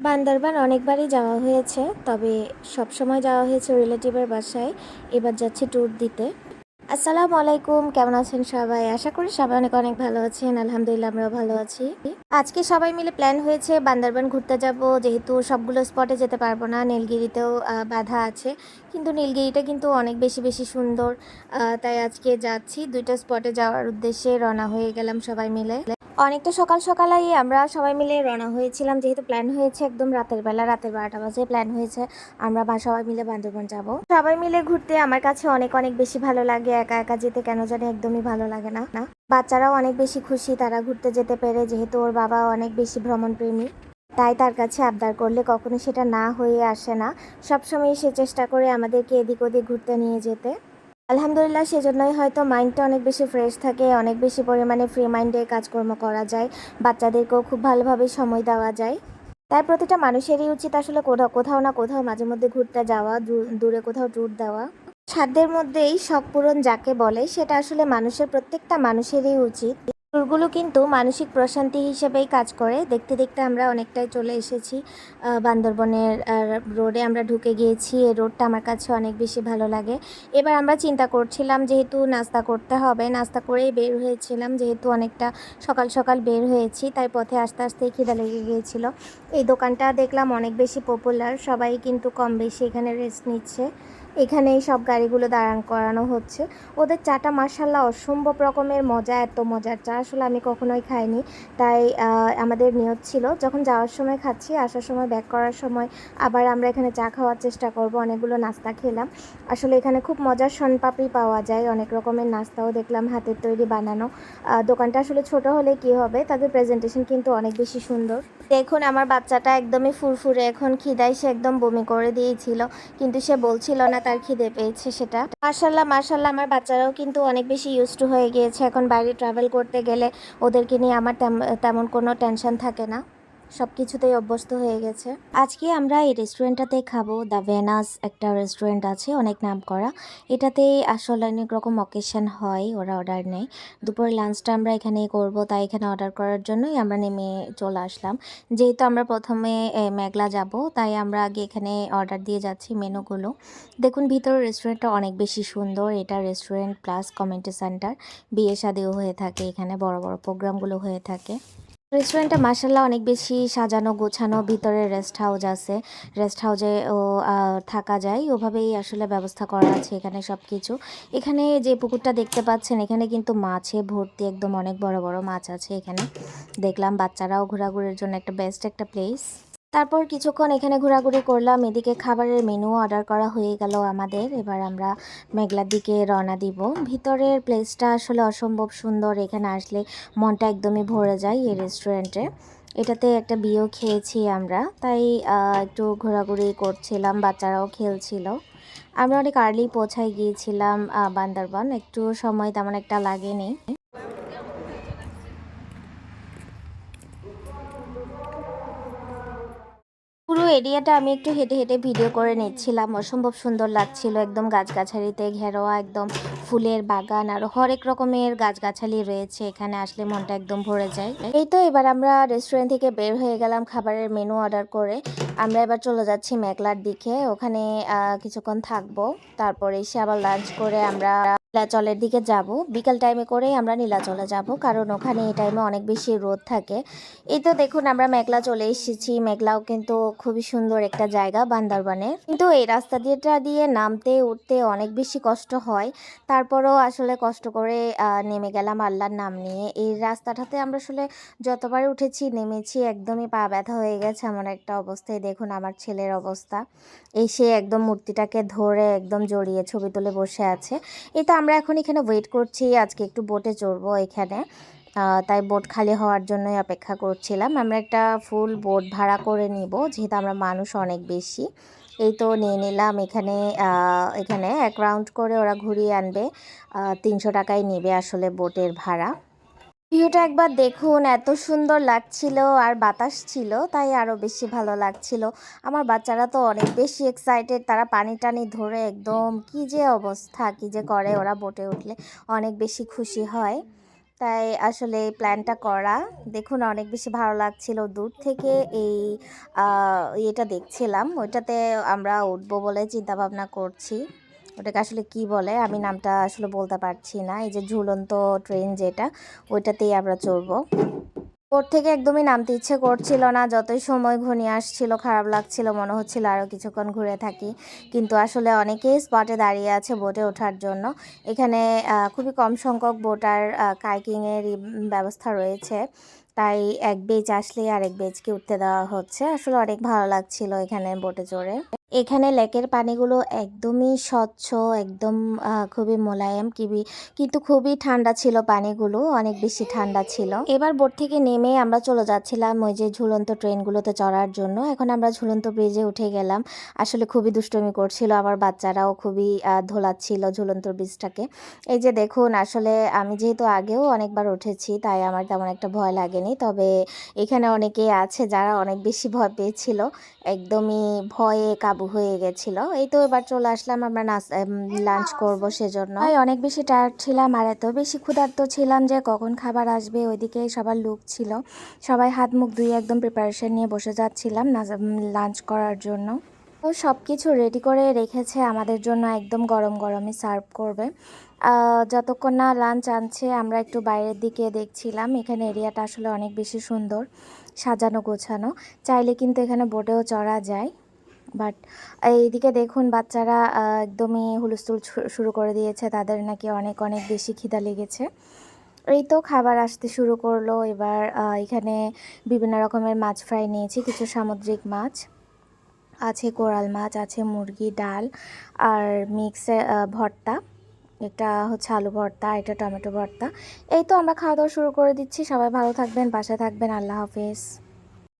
বান্দরবান অনেকবারই যাওয়া হয়েছে, তবে সব সময় যাওয়া হয়েছে রিলেটিভের বাসায়। এবার যাচ্ছি ট্যুর দিতে। আসসালামু আলাইকুম, কেমন আছেন সবাই? আশা করি সবাই অনেক অনেক ভালো আছেন। আলহামদুলিল্লাহ, আমরাও ভালো আছি। আজকে সবাই মিলে প্ল্যান হয়েছে বান্দরবান ঘুরতে যাব। যেহেতু সবগুলো স্পটে যেতে পারব না, নীলগিরিতেও বাধা আছে। কিন্তু নীলগিরিটা কিন্তু অনেক বেশি বেশি সুন্দর। তাই আজকে যাচ্ছি। দুইটা স্পটে যাওয়ার উদ্দেশ্যে রওনা হয়ে গেলাম সবাই মিলে। অনেকটা সকাল সকালেই আমরা সবাই মিলে রওনা হয়েছিলাম। যেহেতু প্ল্যান হয়েছে একদম রাতের বেলা, রাতের বারোটা বাজে প্ল্যান হয়েছে, আমরা বা, সবাই মিলে বান্দরবন যাব। সবাই মিলে ঘুরতে আমার কাছে অনেক অনেক বেশি ভালো লাগে। একা একা যেতে কেন জানি একদমই ভালো লাগে না। না, বাচ্চারাও অনেক বেশি খুশি, তারা ঘুরতে যেতে পেরে, যেহেতু ওর বাবা অনেক বেশি ভ্রমণ প্রেমী তাই তার কাছে আবদার করলে কখনো সেটা না হয়ে আসে না। সবসময় সে চেষ্টা করে আমাদেরকে এদিক ওদিক ঘুরতে নিয়ে যেতে। আলহামদুলিল্লাহ সেই জন্যই হয়তো মাইন্ডটা অনেক বেশি ফ্রেশ থাকে, অনেক বেশি পরিমাণে ফ্রি মাইন্ডে কাজকর্ম করা যায়, বাচ্চাদেরকেও খুব ভালোভাবে সময় দেওয়া যায়। তাই প্রতিটা মানুষেরই উচিত আসলে কোথাও কোথাও না কোথাও মাঝে মধ্যে ঘুরতে যাওয়া, দূরে কোথাও ট্যুর দেওয়া। সাধ্যের মধ্যেই শখ পূরণ যাকে বলে, সেটা আসলে মানুষের, প্রত্যেকটা মানুষেরই উচিত। ট্যুরগুলো কিন্তু মানসিক প্রশান্তি হিসেবেই কাজ করে। দেখতে দেখতে আমরা অনেকটাই চলে এসেছি বান্দরবনের রোডে আমরা ঢুকে গিয়েছি। এই রোডটা আমার কাছে অনেক বেশি ভালো লাগে। এবার আমরা চিন্তা করছিলাম যেহেতু নাস্তা করতে হবে, নাস্তা করেই বের হয়েছিলাম। যেহেতু অনেকটা সকাল সকাল বের হয়েছি, তাই পথে আস্তে আস্তে খিদা লেগে গিয়েছিল। এই দোকানটা দেখলাম অনেক বেশি পপুলার সবাই কিন্তু কম বেশি এখানে রেস্ট নিচ্ছে। এখানেই সব গাড়িগুলো দাঁড়ান করানো হচ্ছে। ওদের চাটা মার্শাল্লাহ অসম্ভব রকমের মজা, এত মজার। চা আসলে আমি কখনোই খাইনি। তাই আমাদের নিয়ত ছিল, যখন যাওয়ার সময় খাচ্ছি, আসার সময়, ব্যাক করার সময়, আবার আমরা এখানে চা খাওয়ার চেষ্টা করব, অনেকগুলো নাস্তা খেলাম। আসলে এখানে খুব মজার শনপাপড়ি পাওয়া যায়, অনেক রকমের নাস্তাও দেখলাম হাতের তৈরি বানানো। দোকানটা আসলে ছোট হলে কি হবে, তাদের প্রেজেন্টেশন কিন্তু অনেক বেশি সুন্দর। দেখুন, আমার বাচ্চাটা একদমই ফুরফুরে, এখন খিদায় সে একদম বমি করে দিয়েছিল, কিন্তু সে বলছিল না তার খিদে পেয়েছে সেটা। মার্শাল্লাহ মার্শাল্লাহ আমার বাচ্চারাও কিন্তু অনেক বেশি ইউজ টু হয়ে গিয়েছে। এখন বাইরে ট্রাভেল করতে গেলে ওদেরকে নিয়ে আমার তেমন কোনো টেনশন থাকে না। সব কিছুতেই অভ্যস্ত হয়ে গেছে। আজকে আমরা এই রেস্টুরেন্টটাতে খাব। দ্য ভেনাস একটা রেস্টুরেন্ট আছে, অনেক নাম করা। এটাতে আসলে অনেক রকম অকেশন হয়, ওরা অর্ডার নেয়। দুপুরে লাঞ্চটা আমরা এখানেই করব, তাই এখানে অর্ডার করার জন্যই আমরা নেমে চলে আসলাম। যেহেতু আমরা প্রথমে মেঘলা যাব, তাই আমরা আগে এখানে অর্ডার দিয়ে যাচ্ছি মেনুগুলো। দেখুন ভিতরে রেস্টুরেন্টটা অনেক বেশি সুন্দর। এটা রেস্টুরেন্ট প্লাস কমিউনিটি সেন্টার বিয়ে শাদিও হয়ে থাকে এখানে, বড় বড় প্রোগ্রামগুলো হয়ে থাকে। রেস্টুরেন্টটা মার্শাল্লাহ অনেক বেশি সাজানো, গোছানো, ভিতরে রেস্ট হাউস আছে। রেস্ট হাউসে ও থাকা যায়। ওভাবেই আসলে ব্যবস্থা করা আছে এখানে সব কিছু এখানে যে পুকুরটা দেখতে পাচ্ছেন, এখানে কিন্তু মাছে ভর্তি একদম অনেক বড় বড় মাছ আছে এখানে। দেখলাম বাচ্চারাও ঘোরাঘুরির জন্য একটা বেস্ট একটা প্লেস তারপর কিছুক্ষণ এখানে ঘোরাঘুরি করলাম। এদিকে খাবারের মেনু অর্ডার করা হয়ে গেল আমাদের। এবার আমরা মেঘলার দিকে রওনা দিব। ভিতরের প্লেসটা আসলে অসম্ভব সুন্দর। এখানে আসলে মনটা একদমই ভরে যায় এই রেস্টুরেন্টে এটাতে একটা বিয়েও খেয়েছি আমরা। তাই একটু ঘোরাঘুরি করছিলাম। বাচ্চারাও খেলছিল। আমরা অনেক আর্লি পৌঁছায় গিয়েছিলাম বান্দরবান। একটু সময় তেমন একটা লাগেনি পুরো এরিয়াটা আমি একটু হেঁটে হেঁটে ভিডিও করে নিচ্ছিলাম। অসম্ভব সুন্দর লাগছিল, একদম গাছগাছালিতে ঘেরোয়া, একদম ফুলের বাগান আর হরেক রকমের গাছগাছালি রয়েছে, এখানে আসলে মনটা একদম ভরে যায়। এই তো এবার আমরা রেস্টুরেন্ট থেকে বের হয়ে গেলাম খাবারের মেনু অর্ডার করে। আমরা এবার চলে যাচ্ছি মেঘলার দিকে, ওখানে কিছুক্ষণ থাকব। তারপরে এসে আবার লাঞ্চ করে আমরা নীলাচলের দিকে যাব। বিকাল টাইমে করেই আমরা নীলাচলে যাব, কারণ ওখানে এই টাইমে অনেক বেশি রোদ থাকে। এই তো দেখুন আমরা মেঘলা চলে এসেছি, মেঘলাও কিন্তু খুবই সুন্দর একটা জায়গা বান্দরবানের কিন্তু এই রাস্তা দিয়েটা দিয়ে নামতে, উঠতে অনেক বেশি কষ্ট হয়। তারপরও আসলে কষ্ট করে নেমে গেলাম আল্লাহর নাম নিয়ে। এই রাস্তাটাতে আমরা আসলে যতবার উঠেছি, নেমেছি, একদমই পা ব্যথা হয়ে গেছে এমন একটা অবস্থায়। দেখুন আমার ছেলের অবস্থা। এসে একদম মূর্তিটাকে ধরে একদম জড়িয়ে ছবি তুলে বসে আছে। এই তো আমরা এখন এখানে ওয়েট করছি, আজকে একটু বোটে চড়বো এখানে। তাই বোট খালি হওয়ার জন্যই অপেক্ষা করছিলাম। আমরা একটা ফুল বোট ভাড়া করে নিব, যেহেতু আমরা মানুষ অনেক বেশি। এই তো নিয়ে নিলাম এখানে এখানে এক রাউন্ড করে ওরা ঘুরিয়ে আনবে। তিনশো টাকায় নেবে আসলে বোটের ভাড়া। ভিউটা একবার দেখুন, এত সুন্দর লাগছিল আর বাতাস ছিল, তাই আরও বেশি ভালো লাগছিল। আমার বাচ্চারা তো অনেক বেশি এক্সাইটেড তারা পানি টানি ধরে একদম কি যে অবস্থা, কি যে করে ওরা বোটে উঠলে অনেক বেশি খুশি হয়। তাই আসলে এই প্ল্যানটা করা। দেখুন, অনেক বেশি ভালো লাগছিল দূর থেকে এই ইয়েটা দেখছিলাম। ওইটাতে আমরা উঠবো বলে চিন্তা ভাবনা করছি। ওটাকে আসলে কি বলে? আমি নামটা আসলে বলতে পারছি না। এই যে ঝুলন্ত ট্রেন যেটা, ওইটাতেই আমরা চড়বো। ওর থেকে একদমই নামতে ইচ্ছে করছিল না, যতই সময় ঘনিয়ে আসছিল, খারাপ লাগছিল, মনে হচ্ছিল আরও কিছুক্ষণ ঘুরে থাকি। কিন্তু আসলে অনেকেই স্পটে দাঁড়িয়ে আছে বোটে ওঠার জন্য। এখানে খুবই কম সংখ্যক বোটার কাইকিংয়ের ব্যবস্থা রয়েছে। তাই এক বেচ আসলেই আরেক বেচকে উঠতে দেওয়া হচ্ছে। আসলে অনেক ভালো লাগছিল এখানে বোটে চড়ে। এখানে লেকের পানিগুলো একদমই স্বচ্ছ, একদম খুবই মোলায়েম, কিবি, কিন্তু খুবই ঠান্ডা ছিল পানিগুলো, অনেক বেশি ঠান্ডা ছিল। এবার বোট থেকে নেমে আমরা চলে যাচ্ছিলাম ওই যে ঝুলন্ত ট্রেনগুলোতে চড়ার জন্য। এখন আমরা ঝুলন্ত ব্রিজে উঠে গেলাম। আসলে খুবই দুষ্টমি করছিল, আমার বাচ্চারাও খুবই ধোলাচ্ছিল ঝুলন্ত ব্রিজটাকে। এই যে দেখুন, আসলে আমি যেহেতু আগেও অনেকবার উঠেছি, তাই আমার তেমন একটা ভয় লাগেনি। তবে এখানে অনেকেই আছে যারা অনেক বেশি ভয় পেয়েছিল। একদমই ভয়ে কাবু হয়ে গেছিল। এই তো এবার চলে আসলাম আমরা লাঞ্চ করব সেজন্য। অনেক বেশি টায়ার্ড ছিলাম আর এত বেশি ক্ষুধার্ত ছিলাম যে কখন খাবার আসবে, ওইদিকে সবার লুক ছিল। সবাই হাত মুখ ধুয়ে একদম প্রিপারেশন নিয়ে বসে যাচ্ছিলাম লাঞ্চ করার জন্য। তো সব কিছু রেডি করে রেখেছে, আমাদের জন্য একদম গরম গরমই সার্ভ করবে। যতক্ষণ না লাঞ্চ আনছে, আমরা একটু বাইরের দিকে দেখছিলাম। এখানে এরিয়াটা আসলে অনেক বেশি সুন্দর, সাজানো গোছানো। চাইলে কিন্তু এখানে বোটেও চড়া যায়। বাট এইদিকে দেখুন বাচ্চারা একদমই হুলস্থুল শুরু করে দিয়েছে। তাদের নাকি অনেক অনেক বেশি খিদা লেগেছে। এই তো খাবার আসতে শুরু করল। এবার এখানে বিভিন্ন রকমের মাছ ফ্রাই নিয়েছি। কিছু সামুদ্রিক মাছ, আছে কোরাল মাছ, আছে মুরগি, ডাল আর মিক্সে ভর্তা। এটা হচ্ছে আলু ভর্তা এটা টমেটো ভর্তা। এই তো আমরা খাওয়া দাওয়া শুরু করে দিচ্ছি। সবাই ভালো থাকবেন, বাসায় থাকবেন। আল্লাহ হাফেজ।